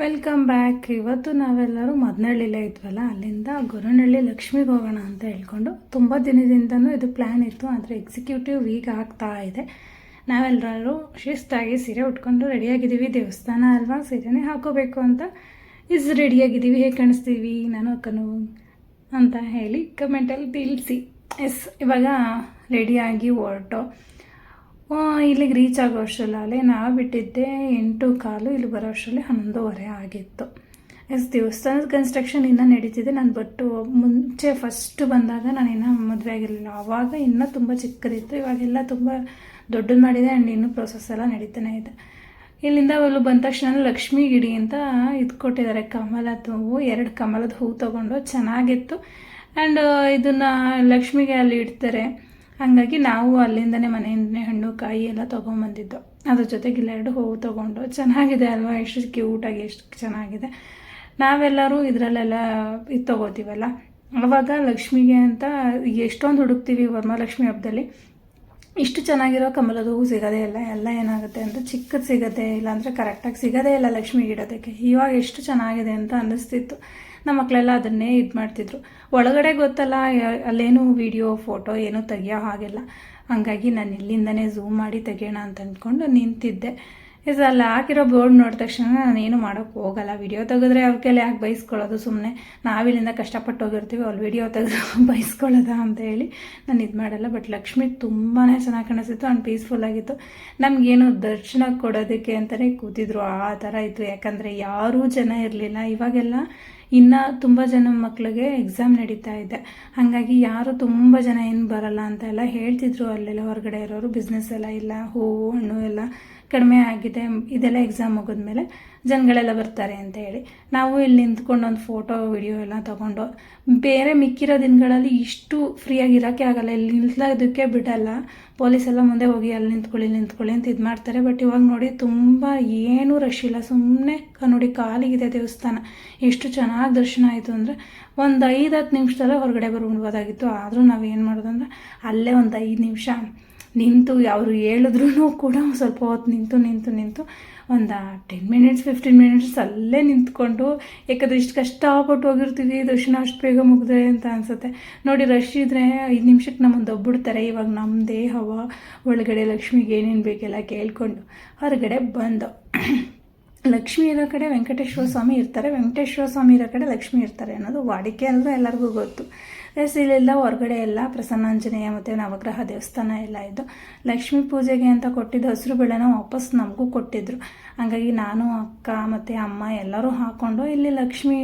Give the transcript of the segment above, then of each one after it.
Welcome back ಇವತ್ತು ನಾವೆಲ್ಲರೂ ಮದನಹಳ್ಳಿಲೇ ಇದ್ವಲ್ಲ, ಅಲ್ಲಿಂದ ಗೊರನಹಳ್ಳಿ ಲಕ್ಷ್ಮಿಗೆ ಹೋಗೋಣ ಅಂತ ಹೇಳ್ಕೊಂಡು ತುಂಬ ದಿನದಿಂದನೂ ಇದು ಪ್ಲ್ಯಾನ್ ಇತ್ತು, ಆದರೆ ಎಕ್ಸಿಕ್ಯೂಟಿವ್ ವೀಕ್ ಆಗ್ತಾ ಇದೆ. ನಾವೆಲ್ಲರೂ ಶಿಸ್ತಾಗಿ ಸೀರೆ ಉಟ್ಕೊಂಡು ರೆಡಿಯಾಗಿದ್ದೀವಿ ದೇವಸ್ಥಾನ ಅಲ್ವಾ, ಸೀರೆನೇ ಹಾಕೋಬೇಕು ಅಂತ ಇಸ್ ರೆಡಿಯಾಗಿದ್ದೀವಿ ಹೇಗೆ ಕಾಣಿಸ್ತೀವಿ, ನಾನು ಅಕ್ಕನು ಅಂತ ಹೇಳಿ ಕಮೆಂಟಲ್ಲಿ ತಿಳಿಸಿ. ಎಸ್ ಇವಾಗ ರೆಡಿಯಾಗಿ ಹೊರಟು. ಇಲ್ಲಿಗೆ ರೀಚ್ ಆಗೋ ಅಷ್ಟರಲ್ಲಿ ನಾವು ಬಿಟ್ಟಿದ್ದೆ ಎಂಟು ಕಾಲು ಇಲ್ಲಿ ಬರೋ ಅಷ್ಟರಲ್ಲಿ ಹನ್ನೊಂದುವರೆ ಆಗಿತ್ತು. ಎಸ್ ದೇವಸ್ಥಾನದ ಕನ್ಸ್ಟ್ರಕ್ಷನ್ ಇನ್ನೂ ನಡೀತಿದೆ. ನಾನು ಬಟ್ಟು ಮುಂಚೆ ಫಸ್ಟ್ ಬಂದಾಗ ನಾನು ಇನ್ನೂ ಮದುವೆ ಆಗಿರಲಿಲ್ಲ. ಆವಾಗ ಇನ್ನೂ ತುಂಬ ಚಿಕ್ಕದಿತ್ತು. ಇವಾಗೆಲ್ಲ ತುಂಬ ದೊಡ್ಡದು ಮಾಡಿದೆ ಆ್ಯಂಡ್ ಇನ್ನೂ ಪ್ರೊಸೆಸ್ ಎಲ್ಲ ನಡೀತಾನೆ ಇದೆ. ಇಲ್ಲಿಂದ ಅವಳು ಬಂದ ತಕ್ಷಣ ಲಕ್ಷ್ಮೀ ಗಿಡಿ ಅಂತ ಇದು ಕೊಟ್ಟಿದ್ದಾರೆ. ಕಮಲದ ಹೂವು, ಎರಡು ಕಮಲದ ಹೂವು ತೊಗೊಂಡು ಚೆನ್ನಾಗಿತ್ತು. ಆ್ಯಂಡ್ ಇದನ್ನು ಲಕ್ಷ್ಮಿಗೆ ಅಲ್ಲಿ ಇಡ್ತಾರೆ. ಹಾಗಾಗಿ ನಾವು ಅಲ್ಲಿಂದನೇ ಮನೆಯಿಂದನೇ ಹಣ್ಣು, ಕಾಯಿ ಎಲ್ಲ ತೊಗೊಂಬಂದಿದ್ದು. ಅದ್ರ ಜೊತೆಗೆ ಇಲ್ಲೆರಡು ಹೂವು ತೊಗೊಂಡು. ಚೆನ್ನಾಗಿದೆ ಅಲ್ವಾ? ಎಷ್ಟು ಕ್ಯೂಟಾಗಿ, ಎಷ್ಟು ಚೆನ್ನಾಗಿದೆ. ನಾವೆಲ್ಲರೂ ಇದರಲ್ಲೆಲ್ಲ ಇದು ತೊಗೋತೀವಲ್ಲ? ಅವಾಗ ಲಕ್ಷ್ಮಿಗೆ ಅಂತ ಎಷ್ಟೊಂದು ಹುಡುಕ್ತೀವಿ ವರಮಹಾಲಕ್ಷ್ಮಿ ಹಬ್ಬದಲ್ಲಿ ಇಷ್ಟು ಚೆನ್ನಾಗಿರೋ ಕಮಲದ ಹೂವು ಸಿಗೋದೇ ಇಲ್ಲ. ಎಲ್ಲ ಏನಾಗುತ್ತೆ ಅಂತ ಚಿಕ್ಕದು ಸಿಗುತ್ತೆ ಇಲ್ಲಾಂದರೆ ಕರೆಕ್ಟಾಗಿ ಸಿಗೋದೇ ಇಲ್ಲ ಲಕ್ಷ್ಮಿಗೆ ಇಡೋದಕ್ಕೆ ಇವಾಗ ಎಷ್ಟು ಚೆನ್ನಾಗಿದೆ ಅಂತ ಅನ್ನಿಸ್ತಿತ್ತು. ನಮ್ಮ ಮಕ್ಕಳೆಲ್ಲ ಅದನ್ನೇ ಇದು ಮಾಡ್ತಿದ್ರು. ಒಳಗಡೆ ಗೊತ್ತಲ್ಲ ಅಲ್ಲೇನು ವಿಡಿಯೋ ಫೋಟೋ ಏನೂ ತೆಗಿಯೋ ಹಾಗೆಲ್ಲ. ಹಾಗಾಗಿ ನಾನು ಇಲ್ಲಿಂದನೇ ಝೂಮ್ ಮಾಡಿ ತೆಗೆಯೋಣ ಅಂತ ಅಂದ್ಕೊಂಡು ನಿಂತಿದ್ದೆ. ಇಸ್ ಅಲ್ಲಿ ಹಾಕಿರೋ ಬೋರ್ಡ್ ನೋಡಿದ ತಕ್ಷಣ ನಾನು ಏನು ಮಾಡೋಕ್ಕೆ ಹೋಗಲ್ಲ. ವಿಡಿಯೋ ತೆಗೆದ್ರೆ ಅವ್ರ ಕೈಲಿ ಯಾಕೆ ಬೈಸ್ಕೊಳ್ಳೋದು ಸುಮ್ಮನೆ ನಾವಿಲ್ಲಿಂದ ಕಷ್ಟಪಟ್ಟು ಹೋಗಿರ್ತೀವಿ ಅಲ್ಲಿ ವಿಡಿಯೋ ತೆಗೆದು ಬೈಸ್ಕೊಳ್ಳೋದ ಅಂತ ಹೇಳಿ ನಾನು ಇದು ಮಾಡಲ್ಲ. ಬಟ್ ಲಕ್ಷ್ಮಿ ತುಂಬಾ ಚೆನ್ನಾಗಿ ಕಾಣಿಸ್ತಿತ್ತು ಆ್ಯಂಡ್ ಪೀಸ್ಫುಲ್ ಆಗಿತ್ತು. ನಮಗೇನು ದರ್ಶನ ಕೊಡೋದಕ್ಕೆ ಅಂತಲೇ ಕೂತಿದ್ರು. ಆ ಥರ ಇತ್ತು. ಯಾಕಂದರೆ ಯಾರೂ ಜನ ಇರಲಿಲ್ಲ. ಇವಾಗೆಲ್ಲ ಇನ್ನು ತುಂಬ ಜನ ಮಕ್ಕಳಿಗೆ ಎಕ್ಸಾಮ್ ನಡೀತಾ ಇದೆ. ಹಾಗಾಗಿ ಯಾರು ತುಂಬ ಜನ ಏನು ಬರಲ್ಲ ಅಂತ ಎಲ್ಲ ಹೇಳ್ತಿದ್ರು ಅಲ್ಲೆಲ್ಲ ಹೊರಗಡೆ ಇರೋರು. ಬಿಸ್ನೆಸ್ ಎಲ್ಲ ಇಲ್ಲ, ಹೂವು, ಹಣ್ಣು ಎಲ್ಲ ಕಡಿಮೆ ಆಗಿದೆ. ಇದೆಲ್ಲ ಎಕ್ಸಾಮ್ ಮುಗಿದ್ಮೇಲೆ ಜನಗಳೆಲ್ಲ ಬರ್ತಾರೆ ಅಂತ ಹೇಳಿ ನಾವು ಇಲ್ಲಿ ನಿಂತ್ಕೊಂಡು ಒಂದು ಫೋಟೋ ವಿಡಿಯೋ ಎಲ್ಲ ತೊಗೊಂಡು ಬೇರೆ ಮಿಕ್ಕಿರೋ ದಿನಗಳಲ್ಲಿ ಇಷ್ಟು ಫ್ರೀಯಾಗಿ ಇರೋಕ್ಕೆ ಆಗಲ್ಲ. ಇಲ್ಲಿ ನಿಲ್ಸೋದಕ್ಕೆ ಬಿಡಲ್ಲ. ಪೊಲೀಸ್ ಎಲ್ಲ ಮುಂದೆ ಹೋಗಿ ಅಲ್ಲಿ ನಿಂತ್ಕೊಳ್ಳಿ ನಿಂತ್ಕೊಳ್ಳಿ ಅಂತ ಇದು ಮಾಡ್ತಾರೆ. ಬಟ್ ಇವಾಗ ನೋಡಿ ತುಂಬ ಏನೂ ರಶ್ ಇಲ್ಲ. ಸುಮ್ಮನೆ ನೋಡಿ ಖಾಲಿಗಿದೆ ದೇವಸ್ಥಾನ. ಎಷ್ಟು ಚೆನ್ನಾಗಿ ದರ್ಶನ ಆಯಿತು ಅಂದರೆ ಒಂದು ಐದು ಹತ್ತು ನಿಮಿಷದಲ್ಲೇ ಹೊರಗಡೆ ಬರ್ಬೋದಾಗಿತ್ತು ಆದರೂ ನಾವು ಏನು ಮಾಡೋದಂದ್ರೆ ಅಲ್ಲೇ ಒಂದು ಐದು ನಿಮಿಷ ನಿಂತು ಅವರು ಹೇಳಿದ್ರು ಕೂಡ ಸ್ವಲ್ಪ ಹೊತ್ತು ನಿಂತು ನಿಂತು ನಿಂತು ಒಂದು ಟೆನ್ ಮಿನಿಟ್ಸ್ ಫಿಫ್ಟೀನ್ ಮಿನಿಟ್ಸ್ ಅಲ್ಲೇ ನಿಂತ್ಕೊಂಡು ಯಾಕಂದರೆ ಇಷ್ಟು ಕಷ್ಟಪಟ್ಟು ಹೋಗಿರ್ತೀವಿ, ದರ್ಶನ ಅಷ್ಟು ಬೇಗ ಮುಗಿದ್ರೆ ಅಂತ ಅನಿಸುತ್ತೆ. ನೋಡಿ ರಶ್ ಇದ್ದರೆ ಐದು ನಿಮಿಷಕ್ಕೆ ನಮ್ಮನ್ನು ದಬ್ಬಿಡ್ತಾರೆ, ಇವಾಗ ನಮ್ಮದೇ ಹವ ಒಳಗಡೆ ಲಕ್ಷ್ಮಿಗೆ ಏನೇನು ಬೇಕೆಲ್ಲ ಕೇಳಿಕೊಂಡು ಹೊರಗಡೆ ಬಂದು. ಲಕ್ಷ್ಮಿ ಇರೋ ಕಡೆ ವೆಂಕಟೇಶ್ವರ ಸ್ವಾಮಿ ಇರ್ತಾರೆ, ವೆಂಕಟೇಶ್ವರ ಸ್ವಾಮಿ ಇರೋ ಕಡೆ ಲಕ್ಷ್ಮಿ ಇರ್ತಾರೆ ಅನ್ನೋದು ವಾಡಿಕೆ ಅಂದರೆ ಎಲ್ಲರಿಗೂ ಗೊತ್ತು. ಎಸ್, ಇಲ್ಲೆಲ್ಲ ಹೊರಗಡೆ ಎಲ್ಲ ಪ್ರಸನ್ನಾಂಜನೇಯ ಮತ್ತು ನವಗ್ರಹ ದೇವಸ್ಥಾನ ಎಲ್ಲ ಇದ್ದು ಲಕ್ಷ್ಮೀ ಪೂಜೆಗೆ ಅಂತ ಕೊಟ್ಟಿದ್ದ ಹಸಿರು ಬೆಳೆನ ವಾಪಸ್ ನಮಗೂ ಕೊಟ್ಟಿದ್ರು. ಹಾಗಾಗಿ ನಾನು, ಅಕ್ಕ ಮತ್ತು ಅಮ್ಮ ಎಲ್ಲರೂ ಹಾಕ್ಕೊಂಡು ಇಲ್ಲಿ ಲಕ್ಷ್ಮೀ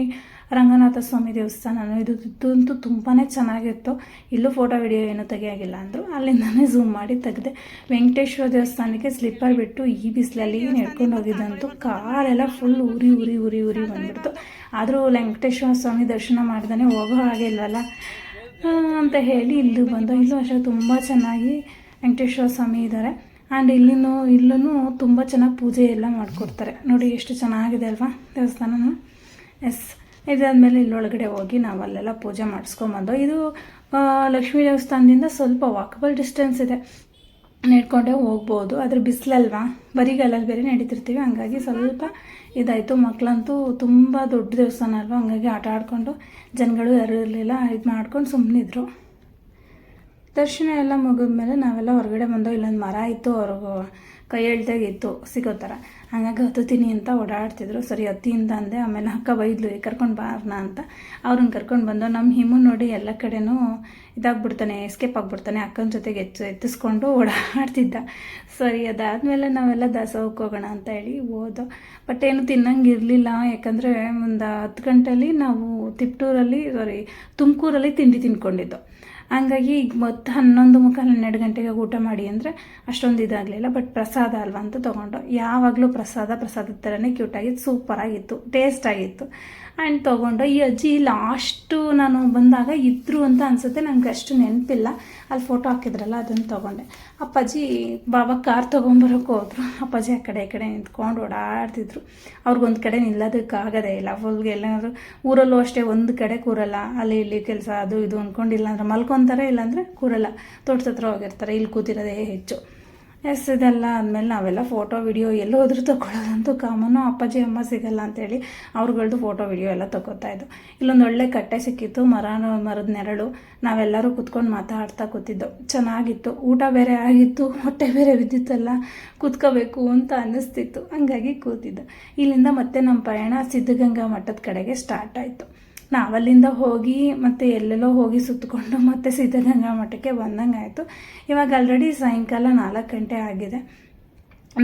ರಂಗನಾಥ ಸ್ವಾಮಿ ದೇವಸ್ಥಾನ ಇದು ಇದಂತೂ ತುಂಬಾ ಚೆನ್ನಾಗಿತ್ತು. ಇಲ್ಲೂ ಫೋಟೋ, ವಿಡಿಯೋ ಏನೂ ತೆಗಿಯಾಗಿಲ್ಲ ಅಂದರು. ಅಲ್ಲಿಂದನೇ ಝೂಮ್ ಮಾಡಿ ತೆಗೆದೆ. ವೆಂಕಟೇಶ್ವರ ದೇವಸ್ಥಾನಕ್ಕೆ ಸ್ಲಿಪ್ಪರ್ ಬಿಟ್ಟು ಈ ಬಿಸಿಲಲ್ಲಿ ನೆಡ್ಕೊಂಡು ಹೋಗಿದ್ದಂತೂ ಕಾಲೆಲ್ಲ ಫುಲ್ ಉರಿ ಉರಿ ಉರಿ ಉರಿ ಬಂದ್ಬಿಡ್ತು. ಆದರೂ ವೆಂಕಟೇಶ್ವರ ಸ್ವಾಮಿ ದರ್ಶನ ಮಾಡ್ದೇ ಹೋಗೋ ಹಾಗೆ ಇಲ್ವಲ್ಲ? ಅಂತ ಹೇಳಿ ಇಲ್ಲಿ ಬಂದು ಇಲ್ಲೂ ಅಷ್ಟೇ ತುಂಬ ಚೆನ್ನಾಗಿ ವೆಂಕಟೇಶ್ವರ ಸ್ವಾಮಿ ಇದ್ದಾರೆ ಆ್ಯಂಡ್ ಇಲ್ಲಿನೂ ಇಲ್ಲೂ ತುಂಬ ಚೆನ್ನಾಗಿ ಪೂಜೆ ಎಲ್ಲ ಮಾಡಿಕೊಡ್ತಾರೆ. ನೋಡಿ ಎಷ್ಟು ಚೆನ್ನಾಗಿದೆ ಅಲ್ವಾ ದೇವಸ್ಥಾನನೂ? ಎಸ್ ಇದಾದಮೇಲೆ ಇಲ್ಲೊಳಗಡೆ ಹೋಗಿ ನಾವು ಅಲ್ಲೆಲ್ಲ ಪೂಜೆ ಮಾಡಿಸ್ಕೊಂಬಂದು, ಇದು ಲಕ್ಷ್ಮೀ ದೇವಸ್ಥಾನದಿಂದ ಸ್ವಲ್ಪ ವಾಕಬಲ್ ಡಿಸ್ಟೆನ್ಸ್ ಇದೆ. ನಡ್ಕೊಂಡೇ ಹೋಗ್ಬೋದು. ಆದರೆ ಬಿಸಿಲಲ್ವಾ? ಬರಿಗಾಲಲ್ಲಿ ಬೇರೆ ನಡೀತಿರ್ತೀವಿ. ಹಂಗಾಗಿ ಸ್ವಲ್ಪ ಇದಾಯಿತು. ಮಕ್ಕಳಂತೂ ತುಂಬ ದೊಡ್ಡ ದೇವಸ್ಥಾನ ಅಲ್ವ? ಹಂಗಾಗಿ ಆಟ ಆಡಿಕೊಂಡು ಜನಗಳು ಯಾರೂ ಇರಲಿಲ್ಲ. ಇದು ಮಾಡ್ಕೊಂಡು ಸುಮ್ಮನಿದ್ರು ದರ್ಶನ ಎಲ್ಲ ಮುಗಿದ್ಮೇಲೆ ನಾವೆಲ್ಲ ಹೊರಗಡೆ ಬಂದೋ ಇಲ್ಲೊಂದು ಮರ ಇತ್ತು. ಅವ್ರಿಗೂ ಕೈ ಎಳ್ದಾಗಿತ್ತು ಸಿಗೋ ಥರ ಹಾಗಾಗಿ ಹತ್ತುತ್ತೀನಿ ಅಂತ ಓಡಾಡ್ತಿದ್ರು. ಸರಿ, ಹತ್ತಿಯಿಂದ ಅಂದೆ, ಆಮೇಲೆ ಅಕ್ಕ ಬೈದ್ಲು ಕರ್ಕೊಂಡು ಬಾರಣ ಅಂತ. ಅವ್ರನ್ನ ಕರ್ಕೊಂಡು ಬಂದು ನಮ್ಮ ಹಿಮು ನೋಡಿ ಎಲ್ಲ ಕಡೆನೂ ಇದಾಗ್ಬಿಡ್ತಾನೆ ಎಸ್ಕೇಪ್ ಆಗಿಬಿಡ್ತಾನೆ, ಅಕ್ಕನ ಜೊತೆಗೆ ಎತ್ತು, ಎತ್ತಿಸ್ಕೊಂಡು ಓಡಾಡ್ತಿದ್ದ. ಸರಿ, ಅದಾದಮೇಲೆ ನಾವೆಲ್ಲ ದಾಸೋಹಕ್ಕೆ ಹೋಗೋಣ ಅಂತ ಹೇಳಿ ಹೋದೋ. ಬಟ್ ಏನು ತಿನ್ನಂಗಿರಲಿಲ್ಲ. ಯಾಕಂದರೆ ಒಂದು ಹತ್ತು ಗಂಟೆಯಲ್ಲಿ ನಾವು ತಿಪ್ಟೂರಲ್ಲಿ ಸಾರಿ ತುಮಕೂರಲ್ಲಿ ತಿಂಡಿ ತಿನ್ಕೊಂಡಿದ್ದು. ಹಂಗಾಗಿ ಈಗ ಮತ್ತು ಹನ್ನೊಂದು ಮುಕ್ಕಾಲು ಹನ್ನೆರಡು ಗಂಟೆಗೆ ಊಟ ಮಾಡಿ ಅಂದರೆ ಅಷ್ಟೊಂದು ಇದಾಗಲಿಲ್ಲ ಬಟ್ ಪ್ರಸಾದ ಅಲ್ವಾ ಅಂತ ತೊಗೊಂಡು. ಯಾವಾಗಲೂ ಪ್ರಸಾದ, ಪ್ರಸಾದದ ಥರನೇ ಕ್ಯೂಟಾಗಿತ್ತು ಸೂಪರಾಗಿತ್ತು ಟೇಸ್ಟ್ ಆಗಿತ್ತು. ಆ್ಯಂಡ್ ತೊಗೊಂಡು ಈ ಅಜ್ಜಿ ಲಾಸ್ಟು ನಾನು ಬಂದಾಗ ಇದ್ರು ಅಂತ ಅನಿಸುತ್ತೆ, ನನಗೆ ಅಷ್ಟು ನೆನಪಿಲ್ಲ. ಅಲ್ಲಿ ಫೋಟೋ ಹಾಕಿದ್ರಲ್ಲ, ಅದನ್ನು ತೊಗೊಂಡೆ. ಅಪ್ಪಾಜಿ, ಬಾಬಾ, ಕಾರ್ ತೊಗೊಂಬರೋಕೆ ಹೋದ್ರು. ಅಪ್ಪಾಜಿ ಆ ಕಡೆ, ಈ ಕಡೆ ನಿಂತ್ಕೊಂಡು ಓಡಾಡ್ತಿದ್ರು. ಅವ್ರಿಗೊಂದು ಕಡೆ ನಿಲ್ಲೋದಕ್ಕಾಗದೇ ಇಲ್ಲ. ಫುಲ್ಗೆ ಎಲ್ಲಾದರೂ ಊರಲ್ಲೂ ಅಷ್ಟೇ ಒಂದು ಕಡೆ ಕೂರಲ್ಲ. ಅಲ್ಲಿ ಇಲ್ಲಿ ಕೆಲಸ, ಅದು ಇದು ಅಂದ್ಕೊಂಡು ಇಲ್ಲಾಂದ್ರೆ ಮಲ್ಕೊತಾರೆ ಇಲ್ಲಾಂದರೆ ಕೂರಲ್ಲ. ತೋಟದ ಹತ್ರ ಹೋಗಿರ್ತಾರೆ, ಇಲ್ಲಿ ಕೂತಿರೋದೇ ಹೆಚ್ಚು. ಎಸ್ ಇದೆಲ್ಲ ಆದಮೇಲೆ ನಾವೆಲ್ಲ ಫೋಟೋ ವಿಡಿಯೋ ಎಲ್ಲೋದ್ರೂ ತಗೊಳ್ಳೋದಂತೂ ಕಾಮನು ಅಪ್ಪಾಜಿ, ಅಮ್ಮ ಸಿಗಲ್ಲ ಅಂತೇಳಿ ಅವ್ರುಗಳ್ದು ಫೋಟೋ ವಿಡಿಯೋ ಎಲ್ಲ ತಗೋತಾ ಇದ್ದು. ಇಲ್ಲೊಂದು ಒಳ್ಳೆ ಕಟ್ಟೆ ಸಿಕ್ಕಿತ್ತು ಮರ ಮರದ ನೆರಳು. ನಾವೆಲ್ಲರೂ ಕುತ್ಕೊಂಡು ಮಾತಾಡ್ತಾ ಕೂತಿದ್ದು. ಚೆನ್ನಾಗಿತ್ತು. ಊಟ ಬೇರೆ ಆಗಿತ್ತು, ಹೊಟ್ಟೆ ಬೇರೆ ಬಿದ್ದಿತ್ತಲ್ಲ, ಕೂತ್ಕೋಬೇಕು ಅಂತ ಅನ್ನಿಸ್ತಿತ್ತು. ಹಂಗಾಗಿ ಕೂತಿದ್ದು. ಇಲ್ಲಿಂದ ಮತ್ತೆ ನಮ್ಮ ಪ್ರಯಾಣ ಸಿದ್ಧಗಂಗಾ ಮಠದ ಕಡೆಗೆ ಸ್ಟಾರ್ಟ್ ಆಯಿತು. ನಾವಲ್ಲಿಂದ ಹೋಗಿ ಮತ್ತೆ ಎಲ್ಲೆಲ್ಲೋ ಹೋಗಿ ಸುತ್ತಕೊಂಡು ಮತ್ತೆ ಸಿದ್ಧಗಂಗಾ ಮಠಕ್ಕೆ ಬಂದಂಗೆ ಆಯಿತು. ಇವಾಗ ಆಲ್ರೆಡಿ ಸಾಯಂಕಾಲ ನಾಲ್ಕು ಗಂಟೆ ಆಗಿದೆ.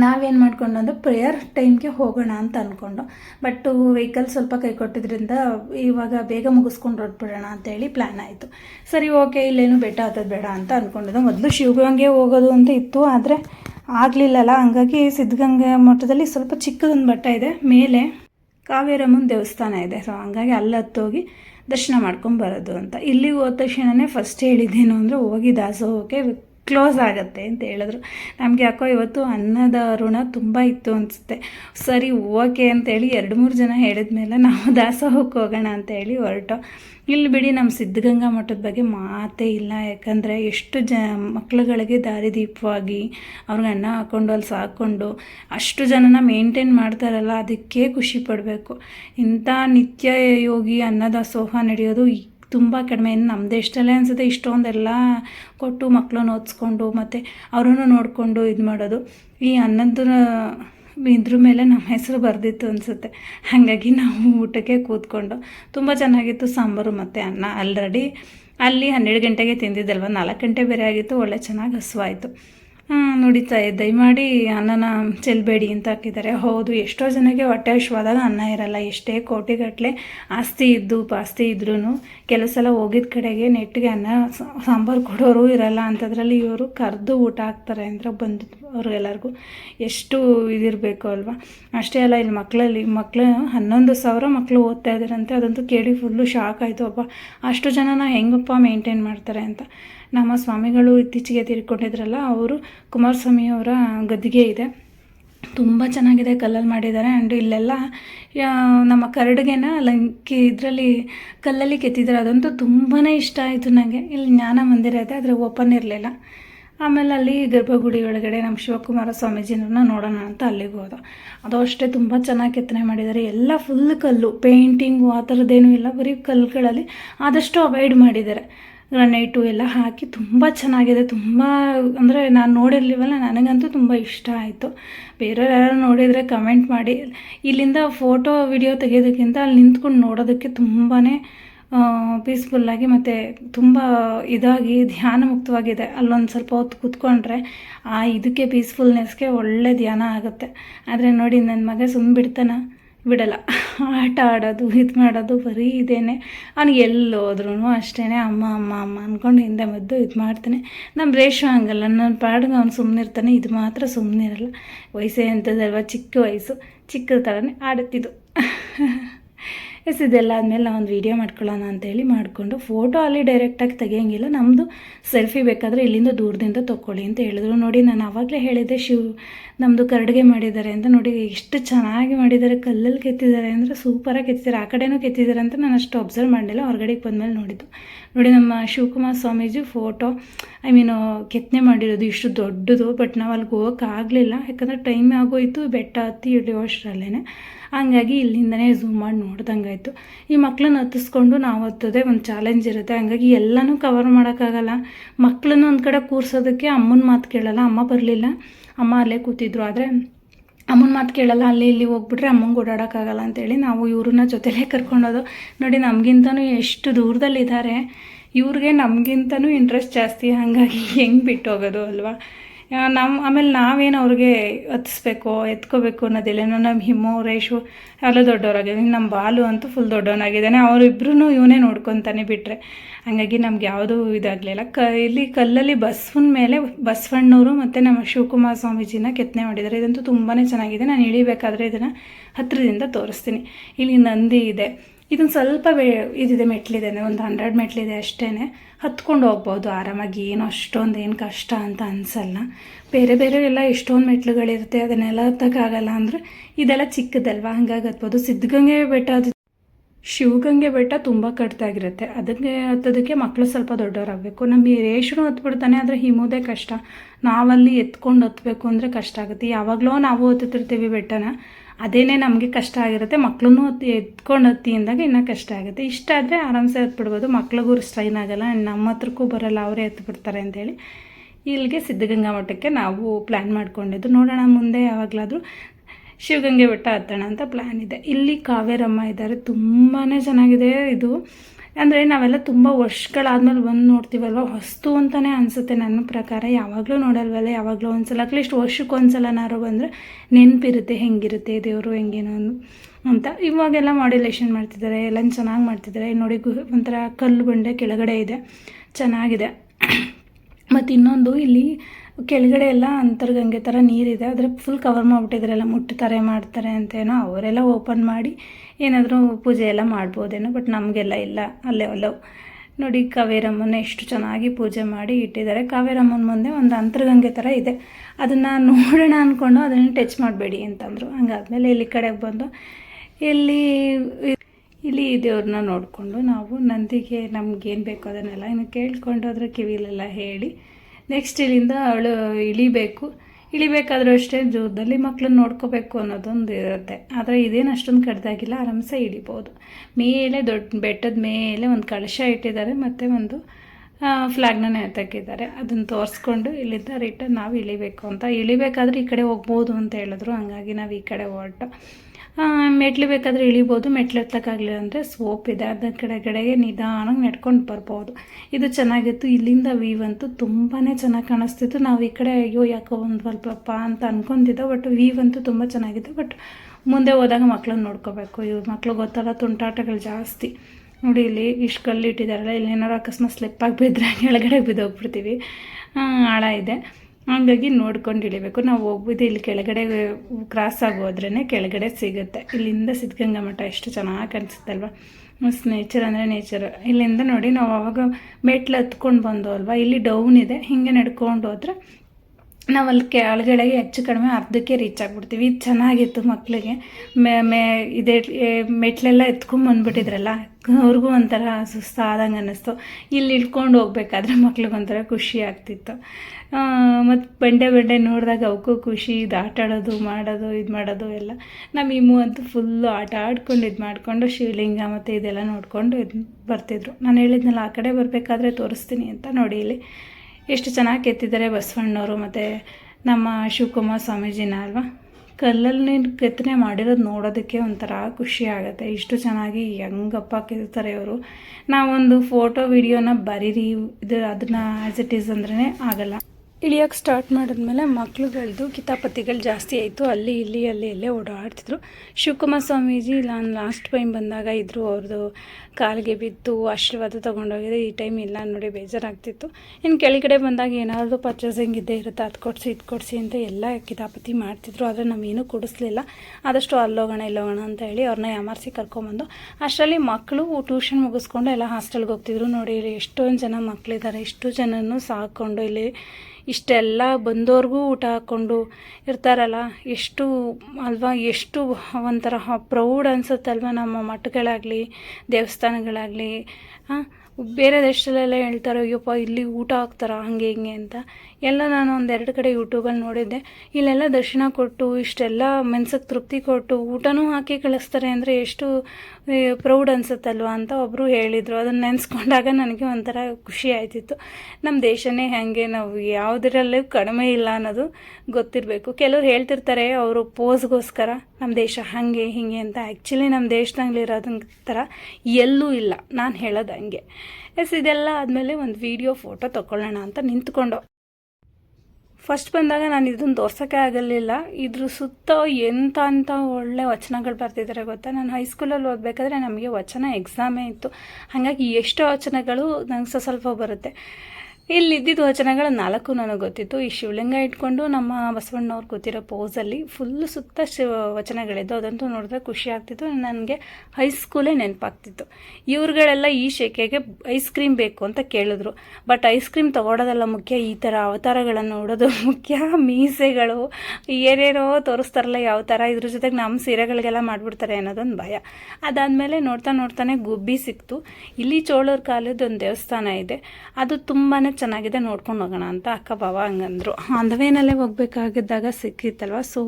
ನಾವೇನು ಮಾಡ್ಕೊಂಡು ಅಂದ್ರೆ ಪ್ರೇಯರ್ ಟೈಮ್ಗೆ ಹೋಗೋಣ ಅಂತ ಅಂದ್ಕೊಂಡು ಬಟ್ ವೆಹಿಕಲ್ ಸ್ವಲ್ಪ ಕೈ ಕೊಟ್ಟಿದ್ರಿಂದ ಇವಾಗ ಬೇಗ ಮುಗಿಸ್ಕೊಂಡು ಹೊರಟ್ಬಿಡೋಣ ಅಂತೇಳಿ ಪ್ಲ್ಯಾನ್ ಆಯಿತು. ಸರಿ ಓಕೆ ಇಲ್ಲೇನು ಬೆಟ್ಟ ಹತ್ತೋದು ಬೇಡ ಅಂತ ಅಂದ್ಕೊಂಡಿದ್ದು ಮೊದಲು ಶಿವಗಂಗೆ ಹೋಗೋದು ಅಂತ ಇತ್ತು, ಆದರೆ ಆಗಲಿಲ್ಲಲ್ಲ. ಹಂಗಾಗಿ ಸಿದ್ಧಗಂಗೆ ಮಠದಲ್ಲಿ ಸ್ವಲ್ಪ ಚಿಕ್ಕದೊಂದು ಬೆಟ್ಟ ಇದೆ, ಮೇಲೆ ಕಾವೇರಮ್ಮನ ದೇವಸ್ಥಾನ ಇದೆ. ಸೊ ಹಂಗಾಗಿ ಅಲ್ಲಿ ಹತ್ತೋಗಿ ದರ್ಶನ ಮಾಡ್ಕೊಂಡು ಬರೋದು ಅಂತ. ಇಲ್ಲಿಗೆ ಹೋದ ತಕ್ಷಣವೇ ಫಸ್ಟ್ ಹೇಳಿದ್ದೇನು ಅಂದರೆ, ಹೋಗಿ ದಾಸೋಹಕ್ಕೆ ಕ್ಲೋಸ್ ಆಗುತ್ತೆ ಅಂತ ಹೇಳಿದ್ರು. ನಮಗೆ ಯಾಕೋ ಇವತ್ತು ಅನ್ನದ ಋಣ ತುಂಬ ಇತ್ತು ಅನಿಸುತ್ತೆ. ಸರಿ ಓಕೆ ಅಂತೇಳಿ ಎರಡು ಮೂರು ಜನ ಹೇಳಿದ್ಮೇಲೆ ನಾವು ದಾಸೋಹಕ್ಕೆ ಹೋಗೋಣ ಅಂತೇಳಿ ಹೊರಟು. ಇಲ್ಲಿ ಬಿಡಿ ನಮ್ಮ ಸಿದ್ಧಗಂಗಾ ಮಠದ ಬಗ್ಗೆ ಮಾತೇ ಇಲ್ಲ. ಯಾಕಂದರೆ ಎಷ್ಟು ಜ ಮಕ್ಳುಗಳಿಗೆ ದಾರಿದೀಪವಾಗಿ ಅವ್ರಿಗೆ ಅನ್ನ ಹಾಕ್ಕೊಂಡು ಅಲ್ಲಿ ಸಾಕ್ಕೊಂಡು ಅಷ್ಟು ಜನನ ಮೇಂಟೈನ್ ಮಾಡ್ತಾರಲ್ಲ, ಅದಕ್ಕೆ ಖುಷಿ ಪಡಬೇಕು. ಇಂಥ ನಿತ್ಯ ಯೋಗಿ ಅನ್ನದಾಸೋಹ ನಡೆಯೋದು ತುಂಬ ಕಡಿಮೆ. ಇನ್ನು ನಮ್ಮ ದೇಶದಲ್ಲೇ ಅನಿಸುತ್ತೆ ಇಷ್ಟೊಂದೆಲ್ಲ ಕೊಟ್ಟು ಮಕ್ಕಳನ್ನ ಓದಿಸ್ಕೊಂಡು ಮತ್ತು ಅವರನ್ನು ನೋಡಿಕೊಂಡು ಇದು ಮಾಡೋದು. ಈ ಅನ್ನದ ಇದ್ರ ಮೇಲೆ ನಮ್ಮ ಹೆಸರು ಬರೆದಿತ್ತು ಅನಿಸುತ್ತೆ. ಹಾಗಾಗಿ ನಾವು ಊಟಕ್ಕೆ ಕೂತ್ಕೊಂಡು ತುಂಬ ಚೆನ್ನಾಗಿತ್ತು ಸಾಂಬಾರು ಮತ್ತು ಅನ್ನ ಆಲ್ರೆಡಿ ಅಲ್ಲಿ ಹನ್ನೆರಡು ಗಂಟೆಗೆ ತಿಂದಿದ್ದಲ್ವ? ನಾಲ್ಕು ಗಂಟೆ ಬೇರೆ ಆಗಿತ್ತು, ಒಳ್ಳೆ ಚೆನ್ನಾಗಿ ಹಸುವಾಯಿತು. ನೋಡಿ ಇದ್ದ. ದಯಮಾಡಿ ಅನ್ನನ ಚೆಲ್ಲಬೇಡಿ ಅಂತ ಹಾಕಿದ್ದಾರೆ. ಹೌದು, ಎಷ್ಟೋ ಜನಕ್ಕೆ ಹೊಟ್ಟೆ ಹಶ್ವಾದಾಗ ಅನ್ನ ಇರಲ್ಲ. ಎಷ್ಟೇ ಕೋಟಿಗಟ್ಟಲೆ ಆಸ್ತಿ ಇದ್ದು, ಪಾಸ್ತಿ ಇದ್ರೂ ಕೆಲವು ಸಲ ಹೋಗಿದ ಕಡೆಗೆ ನೆಟ್ಟಿಗೆ ಅನ್ನ ಸಾಂಬಾರು ಕೊಡೋರು ಇರಲ್ಲ ಅಂಥದ್ರಲ್ಲಿ ಇವರು ಕರೆದು ಊಟ ಹಾಕ್ತಾರೆ ಅಂದರೆ ಬಂದು ಅವ್ರಿಗೆಲ್ಲರಿಗೂ ಎಷ್ಟು ಇದಿರಬೇಕು ಅಲ್ವಾ? ಅಷ್ಟೇ ಅಲ್ಲ, ಇಲ್ಲಿ ಮಕ್ಕಳಲ್ಲಿ ಮಕ್ಕಳು ಹನ್ನೊಂದು ಸಾವಿರ ಮಕ್ಕಳು ಓದ್ತಾ ಇದ್ದಾರಂತೆ ಅದಂತೂ ಕೇಳಿ ಫುಲ್ಲು ಶಾಕ್ ಆಯಿತು. ಅಪ್ಪ ಅಷ್ಟು ಜನನ ಹೆಂಗಪ್ಪ ಮೇಂಟೈನ್ ಮಾಡ್ತಾರೆ ಅಂತ. ನಮ್ಮ ಸ್ವಾಮಿಗಳು ಇತ್ತೀಚೆಗೆ ತೀರ್ಕೊಂಡಿದ್ರಲ್ಲ, ಅವರು ಕುಮಾರಸ್ವಾಮಿಯವರ ಗದ್ದಿಗೆ ಇದೆ. ತುಂಬ ಚೆನ್ನಾಗಿದೆ ಕಲ್ಲಲ್ಲಿ ಮಾಡಿದ್ದಾರೆ. ಆ್ಯಂಡ್ ಇಲ್ಲೆಲ್ಲ ನಮ್ಮ ಕರಡಿಗೆನ ಲಂಕಿ, ಇದರಲ್ಲಿ ಕಲ್ಲಲ್ಲಿ ಕೆತ್ತಿದ್ದಾರೆ. ಅದಂತೂ ತುಂಬಾ ಇಷ್ಟ ಆಯಿತು ನನಗೆ ಇಲ್ಲಿ ಜ್ಞಾನ ಮಂದಿರ ಇದೆ, ಆದರೆ ಓಪನ್ ಇರಲಿಲ್ಲ. ಆಮೇಲೆ ಅಲ್ಲಿ ಗರ್ಭಗುಡಿ ಒಳಗಡೆ ನಮ್ಮ ಶಿವಕುಮಾರ ಸ್ವಾಮೀಜಿನ ನೋಡೋಣ ಅಂತ ಅಲ್ಲಿಗೆ ಹೋದ. ಅದು ಅಷ್ಟೇ ತುಂಬ ಚೆನ್ನಾಗಿ ಕೆತ್ತನೆ ಮಾಡಿದ್ದಾರೆ. ಎಲ್ಲ ಫುಲ್ ಕಲ್ಲು ಪೇಂಟಿಂಗು ಆ ಥರದ್ದೇನೂ ಇಲ್ಲ. ಬರೀ ಕಲ್ಲುಗಳಲ್ಲಿ ಆದಷ್ಟು ಅವಾಯ್ಡ್ ಮಾಡಿದ್ದಾರೆ. ಗ್ರನೈಟು ಎಲ್ಲ ಹಾಕಿ ತುಂಬ ಚೆನ್ನಾಗಿದೆ. ತುಂಬ ಅಂದರೆ ನಾನು ನೋಡಿರ್ಲಿವಲ್ಲ, ನನಗಂತೂ ತುಂಬ ಇಷ್ಟ ಆಯಿತು. ಬೇರೆಯವ್ರು ಯಾರು ನೋಡಿದರೆ ಕಮೆಂಟ್ ಮಾಡಿ. ಇಲ್ಲಿಂದ ಫೋಟೋ ವಿಡಿಯೋ ತೆಗೆಯೋದಕ್ಕಿಂತ ಅಲ್ಲಿ ನಿಂತ್ಕೊಂಡು ನೋಡೋದಕ್ಕೆ ತುಂಬಾ ಪೀಸ್ಫುಲ್ಲಾಗಿ ಮತ್ತು ತುಂಬ ಇದಾಗಿ ಧ್ಯಾನ ಮುಕ್ತವಾಗಿದೆ ಅಲ್ಲೊಂದು ಸ್ವಲ್ಪ ಹೊತ್ತು ಕೂತ್ಕೊಂಡ್ರೆ ಆ ಇದಕ್ಕೆ ಪೀಸ್ಫುಲ್ನೆಸ್ಗೆ ಒಳ್ಳೆ ಧ್ಯಾನ ಆಗುತ್ತೆ. ಆದರೆ ನೋಡಿ ನನ್ನ ಮಗ ಸುಮ್ಮ ಬಿಡ್ತಾನ ಬಿಡಲ್ಲ. ಆಟ ಆಡೋದು, ಇದು ಮಾಡೋದು ಬರೀ ಇದೇನೆ. ಅವ್ನಿಗೆ ಎಲ್ಲೋದ್ರೂ ಅಷ್ಟೇ ಅಮ್ಮ ಅಮ್ಮ ಅಮ್ಮ ಅಂದ್ಕೊಂಡು ಹಿಂದೆ ಮದ್ದು ಇದು ಮಾಡ್ತಾನೆ. ನಮ್ಮ ರೇಷು ಹಂಗಲ್ಲ ನನ್ನ ಪಾಡಿಗೆ ಅವ್ನು ಸುಮ್ಮನಿರ್ತಾನೆ ಇದು ಮಾತ್ರ ಸುಮ್ಮನಿರಲ್ಲ ವಯಸ್ಸೇ ಅಂತದಲ್ವ ಚಿಕ್ಕ ವಯಸ್ಸು. ಚಿಕ್ಕದ ಥರನೇ ಆಡುತ್ತಿದ್ದು. ಎಸ್, ಇದೆಲ್ಲ ಆದಮೇಲೆ ಒಂದು ವೀಡಿಯೋ ಮಾಡ್ಕೊಳ್ಳೋಣ ಅಂತೇಳಿ ಮಾಡಿಕೊಂಡು ಫೋಟೋ ಅಲ್ಲಿ ಡೈರೆಕ್ಟಾಗಿ ತೆಗೆಯಂಗಿಲ್ಲ. ನಮ್ಮದು ಸೆಲ್ಫಿ ಬೇಕಾದರೆ ಇಲ್ಲಿಂದ ದೂರದಿಂದ ತೊಗೊಳ್ಳಿ ಅಂತ ಹೇಳಿದ್ರು. ನೋಡಿ, ನಾನು ಆವಾಗಲೇ ಹೇಳಿದ್ದೆ, ಶಿವ್ ನಮ್ಮದು ಕರಡಿಗೆ ಮಾಡಿದ್ದಾರೆ ಅಂತ. ನೋಡಿ ಎಷ್ಟು ಚೆನ್ನಾಗಿ ಮಾಡಿದ್ದಾರೆ. ಕಲ್ಲಲ್ಲಿ ಕೆತ್ತಿದ್ದಾರೆ ಅಂದರೆ ಸೂಪರಾಗಿ ಕೆತ್ತಿದ್ದಾರೆ. ಆ ಕಡೆನೂ ಕೆತ್ತಿದ್ದಾರೆ ಅಂತ ನಾನು ಅಷ್ಟು ಅಬ್ಸರ್ವ್ ಮಾಡಲಿಲ್ಲ. ಹೊರಗಡೆಗೆ ಬಂದಮೇಲೆ ನೋಡಿದ್ದು. ನೋಡಿ, ನಮ್ಮ ಶಿವಕುಮಾರ್ ಸ್ವಾಮೀಜಿ ಫೋಟೋ ಐ ಮೀನು ಕೆತ್ತನೆ ಮಾಡಿರೋದು ಇಷ್ಟು ದೊಡ್ಡದು ಬಟ್ ನಾವು ಅಲ್ಲಿಗೆ ಹೋಗೋಕ್ಕಾಗಲಿಲ್ಲ ಯಾಕಂದರೆ ಟೈಮ್ ಆಗೋಯಿತು, ಬೆಟ್ಟ ಹತ್ತಿ ಇಳಿಯೋ ಅಷ್ಟರಲ್ಲೇ ಹಂಗಾಗಿ ಇಲ್ಲಿಂದನೇ ಝೂಮ್ ಮಾಡಿ ನೋಡ್ದಂಗಾಯ್ತು ಈ ಮಕ್ಕಳನ್ನ ಹತ್ತಿಸ್ಕೊಂಡು ನಾವು ಹತ್ತೋದೇ ಒಂದು ಚಾಲೆಂಜ್ ಇರುತ್ತೆ. ಹಂಗಾಗಿ ಎಲ್ಲನೂ ಕವರ್ ಮಾಡೋಕ್ಕಾಗಲ್ಲ. ಮಕ್ಕಳನ್ನ ಒಂದು ಕಡೆ ಕೂರ್ಸೋದಕ್ಕೆ ಅಮ್ಮನ ಮಾತು ಕೇಳಲ್ಲ, ಅಮ್ಮ ಬರಲಿಲ್ಲ. ಅಮ್ಮ ಅಲ್ಲೇ ಕೂತಿದ್ರು, ಆದರೆ ಅಮ್ಮನ ಮಾತು ಕೇಳಲ್ಲ, ಅಲ್ಲಿ ಇಲ್ಲಿ ಹೋಗ್ಬಿಟ್ರೆ ಅಮ್ಮಂಗೆ ಓಡಾಡೋಕ್ಕಾಗಲ್ಲ ಅಂತೇಳಿ ನಾವು ಇವ್ರನ್ನ ಜೊತೆಲೇ ಕರ್ಕೊಂಡೋದು. ನೋಡಿ, ನಮಗಿಂತನೂ ಎಷ್ಟು ದೂರದಲ್ಲಿದ್ದಾರೆ. ಇವ್ರಿಗೆ ನಮಗಿಂತನೂ ಇಂಟ್ರೆಸ್ಟ್ ಜಾಸ್ತಿ. ಹಾಗಾಗಿ ಹೆಂಗೆ ಬಿಟ್ಟು ಹೋಗೋದು ಅಲ್ವಾ? ನಮ್ಮ ಆಮೇಲೆ ನಾವೇನು ಅವ್ರಿಗೆ ಹತ್ತಿಸ್ಬೇಕು ಎತ್ಕೋಬೇಕು ಅನ್ನೋದಿಲ್ಲ. ನಮ್ಮ ಹಿಮ್ಮು ರೇಷು ಎಲ್ಲ ದೊಡ್ಡವರಾಗಿದೆ ನಮ್ಮ ಬಾಲು ಅಂತೂ ಫುಲ್ ದೊಡ್ಡವನಾಗಿದ್ದಾನೆ. ಅವರಿಬ್ಬರೂ ಇವನೇ ನೋಡ್ಕೊತಾನೆ ಬಿಟ್ಟರೆ ಹಾಗಾಗಿ ನಮ್ಗೆ ಯಾವುದೂ ಇದಾಗಲಿಲ್ಲ ಕ, ಇಲ್ಲಿ ಕಲ್ಲಲ್ಲಿ ಬಸವನ ಮೇಲೆ ಬಸವಣ್ಣವರು ಮತ್ತು ನಮ್ಮ ಶಿವಕುಮಾರ ಸ್ವಾಮೀಜಿನ ಕೆತ್ತನೆ ಮಾಡಿದ್ದಾರೆ. ಇದಂತೂ ತುಂಬಾ ಚೆನ್ನಾಗಿದೆ. ನಾನು ಇಳಿಬೇಕಾದ್ರೆ ಇದನ್ನು ಹತ್ತಿರದಿಂದ ತೋರಿಸ್ತೀನಿ. ಇಲ್ಲಿ ನಂದಿ ಇದೆ. ಇದನ್ನು ಸ್ವಲ್ಪ ಇದಿದೆ ಮೆಟ್ಲಿದೆ ಒಂದು ಹಂಡ್ರೆಡ್ ಮೆಟ್ಲಿದೆ ಅಷ್ಟೇ ಹತ್ಕೊಂಡು ಹೋಗ್ಬೋದು ಆರಾಮಾಗಿ, ಏನು ಅಷ್ಟೊಂದು ಏನು ಕಷ್ಟ ಅಂತ ಅನಿಸಲ್ಲ. ಬೇರೆ ಬೇರೆ ಎಲ್ಲ ಎಷ್ಟೊಂದು ಮೆಟ್ಲುಗಳಿರುತ್ತೆ, ಅದನ್ನೆಲ್ಲ ಹತ್ತಕ್ಕಾಗಲ್ಲ ಅಂದರೆ ಇದೆಲ್ಲ ಚಿಕ್ಕದಲ್ವಾ? ಹಂಗಾಗಿ ಹತ್ಬೋದು. ಸಿದ್ಧಗಂಗೆ ಬೆಟ್ಟ ಅದು ಶಿವಗಂಗೆ ಬೆಟ್ಟ ತುಂಬ ಕಟ್ಟಾಗಿರುತ್ತೆ ಅದಕ್ಕೆ, ಹತ್ತೋದಕ್ಕೆ ಮಕ್ಕಳು ಸ್ವಲ್ಪ ದೊಡ್ಡವರಾಗಬೇಕು ನಮಗೆ ರೇಷನು ಹತ್ಬಿಡ್ತಾನೆ, ಆದರೆ ಹಿಮೋದೇ ಕಷ್ಟ. ನಾವಲ್ಲಿ ಎತ್ಕೊಂಡು ಹತ್ಬೇಕು ಅಂದರೆ ಕಷ್ಟ ಆಗುತ್ತೆ. ಯಾವಾಗಲೋ ನಾವು ಹತ್ತುತ್ತಿರ್ತೀವಿ ಬೆಟ್ಟನ. ಅದೇನೇ ನಮಗೆ ಕಷ್ಟ ಆಗಿರುತ್ತೆ ಮಕ್ಕಳನ್ನು ಎತ್ಕೊಂಡು ಹತ್ತಿ ಅಂದಾಗ ಇನ್ನೂ ಕಷ್ಟ ಆಗುತ್ತೆ. ಇಷ್ಟ ಆದರೆ ಆರಾಮ್ಸೆ ಹತ್ಬಿಡ್ಬೋದು ಮಕ್ಳಿಗೂ ಸ್ಟ್ರೈನ್ ಆಗಲ್ಲ, ನಮ್ಮ ಹತ್ರಕ್ಕೂ ಬರೋಲ್ಲ, ಅವರೇ ಹತ್ಬಿಡ್ತಾರೆ ಅಂತೇಳಿ ಇಲ್ಲಿಗೆ ಸಿದ್ಧಗಂಗಾ ಮಠಕ್ಕೆ ನಾವು ಪ್ಲ್ಯಾನ್ ಮಾಡ್ಕೊಂಡಿದ್ದು. ನೋಡೋಣ ಮುಂದೆ ಯಾವಾಗಲಾದರೂ ಶಿವಗಂಗೆ ಬೆಟ್ಟ ಹತ್ತೋಣ ಅಂತ ಪ್ಲ್ಯಾನ್ ಇದೆ. ಇಲ್ಲಿ ಕಾವೇರಮ್ಮ ಇದ್ದಾರೆ ತುಂಬಾ ಚೆನ್ನಾಗಿದೆ ಇದು. ಅಂದರೆ ನಾವೆಲ್ಲ ತುಂಬ ವರ್ಷಗಳಾದ್ಮೇಲೆ ಬಂದು ನೋಡ್ತೀವಲ್ವ? ಹೊಸ್ತು ಅಂತಲೇ ಅನಿಸುತ್ತೆ ನನ್ನ ಪ್ರಕಾರ. ಯಾವಾಗಲೂ ನೋಡಲ್ವಲ್ಲ? ಯಾವಾಗಲೂ ಒಂದ್ಸಲ ಅಟ್ಲೀಸ್ಟ್ ವರ್ಷಕ್ಕೆ ಒಂದ್ಸಲನಾರು ಬಂದರೆ ನೆನಪಿರುತ್ತೆ ಹೆಂಗಿರುತ್ತೆ, ದೇವರು ಹೆಂಗೇನೋ ಅಂತ. ಇವಾಗೆಲ್ಲ ಮಾಡ್ಯುಲೇಷನ್ ಮಾಡ್ತಿದ್ದಾರೆ ಎಲ್ಲ ಚೆನ್ನಾಗಿ ಮಾಡ್ತಿದ್ದಾರೆ. ನೋಡಿ, ಗು, ಒಂಥರ ಕಲ್ಲು ಬಂಡೆ ಕೆಳಗಡೆ ಇದೆ. ಚೆನ್ನಾಗಿದೆ. ಮತ್ತು ಇನ್ನೊಂದು ಇಲ್ಲಿ ಕೆಳಗಡೆ ಎಲ್ಲ ಅಂತರ್ಗಂಗೆ ಥರ ನೀರಿದೆ. ಆದರೆ ಫುಲ್ ಕವರ್ ಮಾಡಿಬಿಟ್ಟಿದ್ರೆಲ್ಲ ಮುಟ್ಟುತ್ತಾರೆ ಮಾಡ್ತಾರೆ ಅಂತೇನೋ ಅವರೆಲ್ಲ ಓಪನ್ ಮಾಡಿ ಏನಾದರೂ ಪೂಜೆ ಎಲ್ಲ ಮಾಡ್ಬೋದೇನೋ ಬಟ್ ನಮಗೆಲ್ಲ ಇಲ್ಲ. ಅಲ್ಲೇ ನೋಡಿ ಕಾವೇರಮ್ಮನ ಎಷ್ಟು ಚೆನ್ನಾಗಿ ಪೂಜೆ ಮಾಡಿ ಇಟ್ಟಿದ್ದಾರೆ. ಕಾವೇರಮ್ಮನ ಮುಂದೆ ಒಂದು ಅಂತರ್ಗಂಗೆ ಥರ ಇದೆ. ಅದನ್ನು ನೋಡೋಣ ಅಂದ್ಕೊಂಡು ಅದನ್ನು ಟಚ್ ಮಾಡಬೇಡಿ ಅಂತಂದರು. ಹಂಗಾದ್ಮೇಲೆ ಇಲ್ಲಿ ಕಡೆಗೆ ಬಂದು ಇಲ್ಲಿ ಇಲ್ಲಿ ದೇವ್ರನ್ನ ನೋಡಿಕೊಂಡು ನಾವು ನಂದಿಗೆ ನಮ್ಗೇನು ಬೇಕೋ ಅದನ್ನೆಲ್ಲ ಇನ್ನು ಕೇಳಿಕೊಂಡು ಅದ್ರ ಕಿವಿಲೆಲ್ಲ ಹೇಳಿ ನೆಕ್ಸ್ಟ್ ಇಲ್ಲಿಂದ ಅವಳು ಇಳಿಬೇಕು. ಇಳಿಬೇಕಾದ್ರೂ ಅಷ್ಟೇ ಜೋರದಲ್ಲಿ ಮಕ್ಕಳನ್ನ ನೋಡ್ಕೋಬೇಕು ಅನ್ನೋದೊಂದು ಇರುತ್ತೆ. ಆದರೆ ಇದೇನು ಅಷ್ಟೊಂದು ಕಡ್ದಾಗಿಲ್ಲ, ಆರಾಮ್ಸೆ ಇಳಿಬೋದು. ಮೇಲೆ ದೊಡ್ಡ ಬೆಟ್ಟದ ಮೇಲೆ ಒಂದು ಕಳಶ ಇಟ್ಟಿದ್ದಾರೆ, ಮತ್ತು ಒಂದು ಫ್ಲಾಗ್ನ ನೇತಾಕಿದ್ದಾರೆ ಅದನ್ನು ತೋರಿಸ್ಕೊಂಡು ಇಲ್ಲಿಂದ ರಿಟರ್ನ್ ನಾವು ಇಳಿಬೇಕು ಅಂತ. ಇಳಿಬೇಕಾದ್ರೆ ಈ ಕಡೆ ಹೋಗ್ಬೋದು ಅಂತ ಹೇಳಿದ್ರು. ಹಂಗಾಗಿ ನಾವು ಈ ಕಡೆ ಹೊರಟು. ಮೆಟ್ಲು ಬೇಕಾದರೆ ಇಳಿಬೋದು. ಮೆಟ್ಲು ಎತ್ತಕ್ಕಾಗಲಿಲ್ಲ ಅಂದರೆ ಸ್ಕೋಪ್ ಇದೆ. ಅದರ ಕಡೆ ಕಡೆಗೆ ನಿಧಾನಕ್ಕೆ ನಡ್ಕೊಂಡು ಬರ್ಬೋದು. ಇದು ಚೆನ್ನಾಗಿತ್ತು. ಇಲ್ಲಿಂದ ವೀವ್ ಅಂತೂ ತುಂಬಾ ಚೆನ್ನಾಗಿ ಕಾಣಿಸ್ತಿತ್ತು. ನಾವು ಈ ಕಡೆ ಅಯ್ಯೋ, ಯಾಕೋ ಒಂದು ಸ್ವಲ್ಪಪ್ಪ ಅಂತ ಅನ್ಕೊಂತಿದ್ದೋ. ಬಟ್ ವೀವ್ ಅಂತೂ ತುಂಬ ಚೆನ್ನಾಗಿತ್ತು ಬಟ್ ಮುಂದೆ ಹೋದಾಗ ಮಕ್ಳನ್ನ ನೋಡ್ಕೋಬೇಕು. ಇವ್ರ ಮಕ್ಳು ಗೊತ್ತಲ್ಲ, ತುಂಟಾಟಗಳು ಜಾಸ್ತಿ. ನೋಡಿ, ಇಲ್ಲಿ ಇಷ್ಟು ಕಲ್ಲು ಇಟ್ಟಿದ್ದಾರಲ್ಲ ಇಲ್ಲಿ ಏನಾರು ಅಕಸ್ಮಾತ್ ಸ್ಲಿಪ್ ಆಗಿ ಬಿದ್ದರೆ ಕೆಳಗಡೆ ಬಿದ್ದೋಗ್ಬಿಡ್ತೀವಿ ಆಳ ಇದೆ. ಹಂಗಾಗಿ ನೋಡ್ಕೊಂಡು ಇಳಿಬೇಕು. ನಾವು ಹೋಗ್ಬಿದ್ದು ಇಲ್ಲಿ ಕೆಳಗಡೆ ಕ್ರಾಸ್ ಆಗೋದ್ರೇ ಕೆಳಗಡೆ ಸಿಗುತ್ತೆ. ಇಲ್ಲಿಂದ ಸಿದ್ಧಗಂಗಾ ಮಠ ಎಷ್ಟು ಚೆನ್ನಾಗಿ ಕಾಣಿಸುತ್ತಲ್ವ? ಮಸ್ತ್ ನೇಚರ್ ಅಂದರೆ ನೇಚರ್ ಇಲ್ಲಿಂದ ನೋಡಿ, ನಾವು ಅವಾಗ ಮೆಟ್ಲು ಹತ್ಕೊಂಡು ಬಂದು ಅಲ್ವಾ ಇಲ್ಲಿ ಡೌನ್ ಇದೆ. ಹಿಂಗೆ ನಡ್ಕೊಂಡು ಹೋದ್ರೆ ನಾವು ಅಲ್ಲಿ ಕೆಳಗಡೆಗೆ ಹೆಚ್ಚು ಕಡಿಮೆ ಅರ್ಧಕ್ಕೆ ರೀಚ್ ಆಗಿಬಿಡ್ತೀವಿ. ಇದು ಚೆನ್ನಾಗಿತ್ತು ಮಕ್ಕಳಿಗೆ ಮೇ ಮೇ, ಇದೇ ಮೆಟ್ಲೆಲ್ಲ ಎತ್ಕೊಂಬಂದ್ಬಿಟ್ಟಿದ್ರಲ್ಲ ಅವ್ರಿಗೂ ಒಂಥರ ಸುಸ್ತಾದಂಗೆ ಅನ್ನಿಸ್ತು. ಇಲ್ಲಿ ಇಳ್ಕೊಂಡು ಹೋಗ್ಬೇಕಾದ್ರೆ ಮಕ್ಳಿಗೊಂಥರ ಖುಷಿ ಆಗ್ತಿತ್ತು. ಮತ್ತು ಬಂಡೆ ಬಂಡೆ ನೋಡಿದಾಗ ಅವಕ್ಕೂ ಖುಷಿ, ಇದು ಆಟ ಆಡೋದು, ಮಾಡೋದು, ಇದು ಮಾಡೋದು ಎಲ್ಲ. ನಮ್ಮ ಇಮ್ಮು ಅಂತೂ ಫುಲ್ಲು ಆಟ ಆಡ್ಕೊಂಡು, ಇದು ಮಾಡಿಕೊಂಡು, ಶಿವಲಿಂಗ ಮತ್ತು ಇದೆಲ್ಲ ನೋಡಿಕೊಂಡು ಇದು ಬರ್ತಿದ್ರು. ನಾನು ಹೇಳಿದ್ನಲ್ಲ, ಆ ಕಡೆ ಬರಬೇಕಾದ್ರೆ ತೋರಿಸ್ತೀನಿ ಅಂತ ನೋಡಿ ಇಲ್ಲಿ. ಎಷ್ಟು ಚೆನ್ನಾಗಿ ಕೆತ್ತಿದ್ದಾರೆ ಬಸವಣ್ಣವರು ಮತ್ತು ನಮ್ಮ ಶಿವಕುಮಾರ್ ಸ್ವಾಮೀಜಿನ ಅಲ್ವಾ? ಕಲ್ಲಲ್ಲಿ ಕೆತ್ತನೆ ಮಾಡಿರೋದು ನೋಡೋದಕ್ಕೆ ಒಂಥರ ಖುಷಿ ಆಗುತ್ತೆ. ಇಷ್ಟು ಚೆನ್ನಾಗಿ ಹೆಂಗಪ್ಪ ಕೆತ್ತಾರೆ ಅವರು ನಾವೊಂದು ಫೋಟೋ ವಿಡಿಯೋನ ಬರೀರಿ. ಇದು ಅದನ್ನ ಆ್ಯಸ್ ಇಟ್ ಈಸ್ ಅಂದ್ರೇ ಆಗಲ್ಲ. ಇಳಿಯೋಕ್ಕೆ ಸ್ಟಾರ್ಟ್ ಮಾಡಿದ್ಮೇಲೆ ಮಕ್ಳುಗಳದ್ದು ಕಿತಾಪತಿಗಳು ಜಾಸ್ತಿ ಆಯಿತು. ಅಲ್ಲಿ, ಇಲ್ಲಿ, ಅಲ್ಲಿ ಎಲ್ಲೇ ಓಡಾಡ್ತಿದ್ರು. ಶಿವಕುಮಾರ್ ಸ್ವಾಮೀಜಿ ನಾನು ಲಾಸ್ಟ್ ಟೈಮ್ ಬಂದಾಗ ಇದ್ದರು ಅವ್ರದ್ದು ಕಾಲಿಗೆ ಬಿದ್ದು ಆಶೀರ್ವಾದ ತೊಗೊಂಡೋಗಿದೆ ಈ ಟೈಮ್ ಇಲ್ಲ ನೋಡಿ ಬೇಜಾರಾಗ್ತಿತ್ತು. ಇನ್ನು ಕೆಳಗಡೆ ಬಂದಾಗ ಏನಾದರೂ ಪರ್ಚೇಸಿಂಗ್ ಇದ್ದೇ ಇರುತ್ತೆ, ಅದು ಕೊಡಿಸಿ, ಇದು ಕೊಡಿಸಿ ಅಂತ ಎಲ್ಲ ಕಿತಾಪತಿ ಮಾಡ್ತಿದ್ರು. ಆದರೆ ನಾವೇನೂ ಕೊಡಿಸ್ಲಿಲ್ಲ. ಆದಷ್ಟು ಅಲ್ಲೋಗೋಣ ಇಲ್ಲೋಗೋಣ ಅಂತ ಹೇಳಿ ಅವ್ರನ್ನ ಯಾಮಾರಿಸಿ ಕರ್ಕೊಂಬಂದು. ಅಷ್ಟರಲ್ಲಿ ಮಕ್ಕಳು ಟ್ಯೂಷನ್ ಮುಗಿಸ್ಕೊಂಡು ಎಲ್ಲ ಹಾಸ್ಟೆಲ್ಗೆ ಹೋಗ್ತಿದ್ರು. ನೋಡಿ ಇಲ್ಲಿ ಎಷ್ಟೊಂದು ಜನ ಮಕ್ಕಳಿದ್ದಾರೆ ಇಷ್ಟು ಜನನೂ ಸಾಕೊಂಡು ಇಲ್ಲಿ ಇಷ್ಟೆಲ್ಲ ಬಂದವ್ರಿಗೂ ಊಟ ಹಾಕ್ಕೊಂಡು ಇರ್ತಾರಲ್ಲ ಎಷ್ಟು ಅಲ್ವಾ ಎಷ್ಟು ಒಂಥರ ಪ್ರೌಡ್ ಅನ್ಸುತ್ತಲ್ವ ನಮ್ಮ ಮಠಗಳಾಗಲಿ ದೇವಸ್ಥಾನಗಳಾಗಲಿ ಬೇರೆ ದೇಶದಲ್ಲೆಲ್ಲ ಹೇಳ್ತಾರೆ, ಅಯ್ಯಪ್ಪ, ಇಲ್ಲಿ ಊಟ ಹಾಕ್ತಾರ, ಹಾಗೆ ಹಿಂಗೆ ಅಂತ. ಎಲ್ಲ ನಾನು ಒಂದೆರಡು ಕಡೆ ಯೂಟ್ಯೂಬಲ್ಲಿ ನೋಡಿದ್ದೆ. ಇಲ್ಲೆಲ್ಲ ದರ್ಶನ ಕೊಟ್ಟು, ಇಷ್ಟೆಲ್ಲ ಮನ್ಸಿಗೆ ತೃಪ್ತಿ ಕೊಟ್ಟು ಊಟನೂ ಹಾಕಿ ಕಳಿಸ್ತಾರೆ ಅಂದರೆ ಎಷ್ಟು ಪ್ರೌಡ್ ಅನಿಸುತ್ತಲ್ವ ಅಂತ ಒಬ್ಬರು ಹೇಳಿದರು. ಅದನ್ನು ನೆನೆಸ್ಕೊಂಡಾಗ ನನಗೆ ಒಂಥರ ಖುಷಿ ಆಯ್ತಿತ್ತು. ನಮ್ಮ ದೇಶನೇ ಹಾಗೆ, ನಾವು ಯಾವುದರಲ್ಲೂ ಕಡಿಮೆ ಇಲ್ಲ ಅನ್ನೋದು ಗೊತ್ತಿರಬೇಕು. ಕೆಲವ್ರು ಹೇಳ್ತಿರ್ತಾರೆ, ಅವರು ಪೋಸ್ಗೋಸ್ಕರ ನಮ್ಮ ದೇಶ ಹಾಗೆ ಹೀಗೆ ಅಂತ. ಆ್ಯಕ್ಚುಲಿ ನಮ್ಮ ದೇಶದಂಗ್ಲಿರೋದ ಥರ ಎಲ್ಲೂ ಇಲ್ಲ. ನಾನು ಹೇಳೋದು ಹಂಗೆ. ಎಸ್, ಇದೆಲ್ಲ ಆದಮೇಲೆ ಒಂದು ವಿಡಿಯೋ ಫೋಟೋ ತೊಗೊಳ್ಳೋಣ ಅಂತ ನಿಂತ್ಕೊಂಡು. ಫಸ್ಟ್ ಬಂದಾಗ ನಾನು ಇದನ್ನು ತೋರ್ಸೋಕ್ಕೆ ಆಗಲಿಲ್ಲ. ಇದ್ರ ಸುತ್ತ ಎಂಥ ಅಂತ ಒಳ್ಳೆ ವಚನಗಳು ಬರ್ತಿದ್ದಾರೆ ಗೊತ್ತಾ? ನಾನು ಹೈಸ್ಕೂಲಲ್ಲಿ ಓದಬೇಕಾದ್ರೆ ನಮಗೆ ವಚನ ಎಕ್ಸಾಮೇ ಇತ್ತು. ಹಾಗಾಗಿ ಎಷ್ಟೋ ವಚನಗಳು ನಂಗೆ ಸ್ವಲ್ಪ ಸ್ವಲ್ಪ ಬರುತ್ತೆ. ಇಲ್ಲಿ ಇದ್ದಿದ್ದು ವಚನಗಳು ನಾಲ್ಕು ನನಗೆ ಗೊತ್ತಿತ್ತು. ಈ ಶಿವಲಿಂಗ ಇಟ್ಕೊಂಡು ನಮ್ಮ ಬಸವಣ್ಣವ್ರು ಗೊತ್ತಿರೋ ಪೋಸಲ್ಲಿ ಫುಲ್ ಸುತ್ತ ಶಿವ ವಚನಗಳಿದ್ದು. ಅದಂತೂ ನೋಡಿದ್ರೆ ಖುಷಿ ಆಗ್ತಿತ್ತು. ನನಗೆ ಹೈಸ್ಕೂಲೇ ನೆನಪಾಗ್ತಿತ್ತು. ಇವ್ರುಗಳೆಲ್ಲ ಈ ಶೆಕೆಗೆ ಐಸ್ ಕ್ರೀಮ್ ಬೇಕು ಅಂತ ಕೇಳಿದ್ರು. ಬಟ್ ಐಸ್ ಕ್ರೀಮ್ ತೊಗೊಳೋದಲ್ಲ ಮುಖ್ಯ. ಈ ಥರ ಅವತಾರಗಳನ್ನು ನೋಡೋದು ಮುಖ್ಯ. ಮೀಸೆಗಳು, ಏನೇನೋ ತೋರಿಸ್ತಾರಲ್ಲ ಯಾವ ಥರ ಇದ್ರ ಜೊತೆಗೆ ನಮ್ಮ ಸೀರೆಗಳಿಗೆಲ್ಲ ಮಾಡಿಬಿಡ್ತಾರೆ ಅನ್ನೋದೊಂದು ಭಯ. ಅದಾದಮೇಲೆ ನೋಡ್ತಾ ನೋಡ್ತಾನೆ ಗುಬ್ಬಿ ಸಿಕ್ತು. ಇಲ್ಲಿ ಚೋಳರ ಕಾಲದ ಒಂದು ದೇವಸ್ಥಾನ ಇದೆ. ಅದು ತುಂಬಾ ಚೆನ್ನಾಗಿದೆ, ನೋಡ್ಕೊಂಡು ಹೋಗೋಣ ಅಂತ ಅಕ್ಕ ಬಾವ ಹಂಗಂದ್ರು. ಆನ್ ದ ವೇನಲ್ಲೇ ಹೋಗ್ಬೇಕಾಗಿದ್ದಾಗ ಸಿಕ್ಕಿತ್ತಲ್ವ? ಸೊ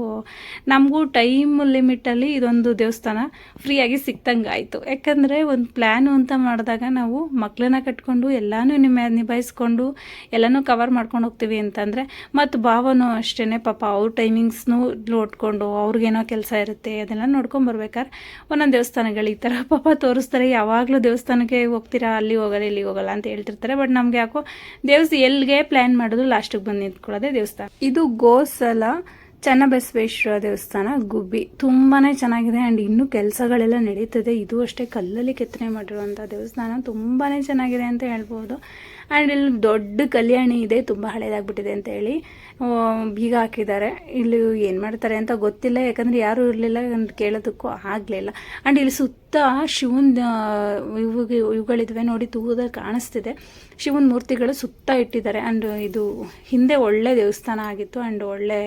ನಮಗೂ ಟೈಮ್ ಲಿಮಿಟಲ್ಲಿ ಇದೊಂದು ದೇವಸ್ಥಾನ ಫ್ರೀಯಾಗಿ ಸಿಕ್ತಂಗೆ ಆಯಿತು. ಯಾಕಂದರೆ ಒಂದು ಪ್ಲ್ಯಾನು ಅಂತ ಮಾಡಿದಾಗ ನಾವು ಮಕ್ಕಳನ್ನ ಕಟ್ಕೊಂಡು, ಎಲ್ಲನೂ ನಿಮ್ಮ ನಿಭಾಯಿಸ್ಕೊಂಡು, ಎಲ್ಲನೂ ಕವರ್ ಮಾಡ್ಕೊಂಡು ಹೋಗ್ತೀವಿ ಅಂತಂದರೆ, ಮತ್ತು ಭಾವನೂ ಅಷ್ಟೇ ಪಾಪ ಅವ್ರ ಟೈಮಿಂಗ್ಸ್ನೂ ನೋಡ್ಕೊಂಡು, ಅವ್ರಿಗೇನೋ ಕೆಲಸ ಇರುತ್ತೆ, ಅದೆಲ್ಲ ನೋಡ್ಕೊಂಬರ್ಬೇಕಾದ್ರೆ ಒಂದೊಂದು ದೇವಸ್ಥಾನಗಳು ಈ ಥರ ಪಾಪ ತೋರಿಸ್ತಾರೆ, ಯಾವಾಗಲೂ ದೇವಸ್ಥಾನಕ್ಕೆ ಹೋಗ್ತೀರಾ, ಅಲ್ಲಿ ಹೋಗಲ್ಲ, ಇಲ್ಲಿ ಹೋಗಲ್ಲ ಅಂತ ಹೇಳ್ತಿರ್ತಾರೆ. ಬಟ್ ನಮ್ಗೆ ಯಾಕೋ ದೇವಸ್ಥಾನ ಎಲ್ಲಿಗೆ ಪ್ಲಾನ್ ಮಾಡಿದ್ರು ಲಾಸ್ಟಿಗೆ ಬಂದು ನಿಂತ್ಕೊಳ್ಳೋದೇ ದೇವಸ್ಥಾನ. ಇದು ಗೋಸಲ ಚನ್ನಬಸವೇಶ್ವರ ದೇವಸ್ಥಾನ, ಗುಬ್ಬಿ. ತುಂಬಾ ಚೆನ್ನಾಗಿದೆ ಆ್ಯಂಡ್ ಇನ್ನೂ ಕೆಲಸಗಳೆಲ್ಲ ನಡೀತದೆ. ಇದು ಅಷ್ಟೇ ಕಲ್ಲಲ್ಲಿ ಕೆತ್ತನೆ ಮಾಡಿರುವಂಥ ದೇವಸ್ಥಾನ. ತುಂಬಾ ಚೆನ್ನಾಗಿದೆ ಅಂತ ಹೇಳ್ಬೋದು. ಆ್ಯಂಡ್ ಇಲ್ಲಿ ದೊಡ್ಡ ಕಲ್ಯಾಣಿ ಇದೆ, ತುಂಬ ಹಳೇದಾಗ್ಬಿಟ್ಟಿದೆ ಅಂತ ಹೇಳಿ. ಬೀಗ ಹಾಕಿದ್ದಾರೆ. ಇಲ್ಲಿ ಏನು ಮಾಡ್ತಾರೆ ಅಂತ ಗೊತ್ತಿಲ್ಲ, ಯಾಕಂದರೆ ಯಾರೂ ಇರಲಿಲ್ಲ ಕೇಳೋದಕ್ಕೂ ಆಗಲಿಲ್ಲ ಆ್ಯಂಡ್ ಇಲ್ಲಿ ಸುತ್ತ ಶಿವನ ಇವಾಗ, ಇವುಗಳಿದ್ವೆ ನೋಡಿ ತೂಗದಲ್ಲಿ ಕಾಣಿಸ್ತಿದೆ. ಶಿವನ ಮೂರ್ತಿಗಳು ಸುತ್ತ ಇಟ್ಟಿದ್ದಾರೆ. ಆ್ಯಂಡ್ ಇದು ಹಿಂದೆ ಒಳ್ಳೆ ದೇವಸ್ಥಾನ ಆಗಿತ್ತು. ಆ್ಯಂಡ್ ಒಳ್ಳೆ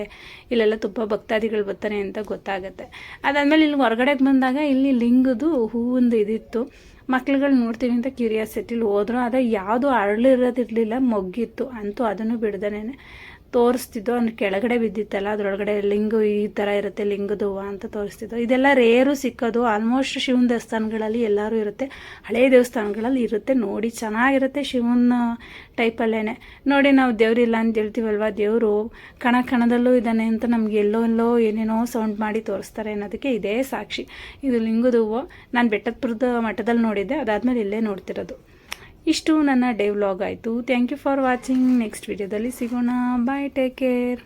ಇಲ್ಲೆಲ್ಲ ತುಂಬ ಭಕ್ತಾದಿಗಳು ಬರ್ತಾರೆ ಅಂತ ಗೊತ್ತಾಗುತ್ತೆ. ಅದಾದಮೇಲೆ ಇಲ್ಲಿ ಹೊರಗಡೆಗೆ ಬಂದಾಗ ಇಲ್ಲಿ ಲಿಂಗದು ಹೂವಿಂದು ಇದಿತ್ತು. ಮಕ್ಳುಗಳು ನೋಡ್ತೀನಿ ಅಂತ ಕ್ಯೂರಿಯಾಸಿಟಿಲಿ ಹೋದ್ರು. ಆದರೆ ಯಾವುದು ಅರಳಿರೋದಿರಲಿಲ್ಲ ಮೊಗ್ಗಿತ್ತು. ಅಂತೂ ಅದನ್ನು ಬಿಡ್ದೇನೆ ತೋರಿಸ್ತಿದ್ದು ಅಂದ್ರೆ ಕೆಳಗಡೆ ಬಿದ್ದಿತ್ತಲ್ಲ, ಅದರೊಳಗಡೆ ಲಿಂಗು ಈ ಥರ ಇರುತ್ತೆ ಲಿಂಗದ ಹೂವು ಅಂತ ತೋರಿಸ್ತಿದ್ದೋ ಇದೆಲ್ಲ ರೇರು ಸಿಕ್ಕೋದು. ಆಲ್ಮೋಸ್ಟ್ ಶಿವನ ದೇವಸ್ಥಾನಗಳಲ್ಲಿ ಎಲ್ಲರೂ ಇರುತ್ತೆ. ಹಳೆಯ ದೇವಸ್ಥಾನಗಳಲ್ಲಿ ಇರುತ್ತೆ. ನೋಡಿ ಚೆನ್ನಾಗಿರುತ್ತೆ ಶಿವನ ಟೈಪಲ್ಲೇ ನೋಡಿ ನಾವು ದೇವರಿಲ್ಲ ಅಂತ ಹೇಳ್ತೀವಲ್ವ? ದೇವರು ಕಣ ಕಣದಲ್ಲೂ ಇದ್ದಾನೆ ಅಂತ ನಮ್ಗೆ ಎಲ್ಲೋ ಎಲ್ಲೋ ಏನೇನೋ ಸೌಂಡ್ ಮಾಡಿ ತೋರಿಸ್ತಾರೆ ಅನ್ನೋದಕ್ಕೆ ಇದೇ ಸಾಕ್ಷಿ. ಇದು ಲಿಂಗದ ಹೂವು ನಾನು ಬೆಟ್ಟದಪುರದ ಮಠದಲ್ಲಿ ನೋಡಿದ್ದೆ. ಅದಾದಮೇಲೆ ಇಲ್ಲೇ ನೋಡ್ತಿರೋದು. ಇಷ್ಟು ನನ್ನ ಡೇ ವ್ಲಾಗ್ ಆಯಿತು. Thank you for watching next ವಿಡಿಯೋದಲ್ಲಿ ಸಿಗೋಣ. Bye take care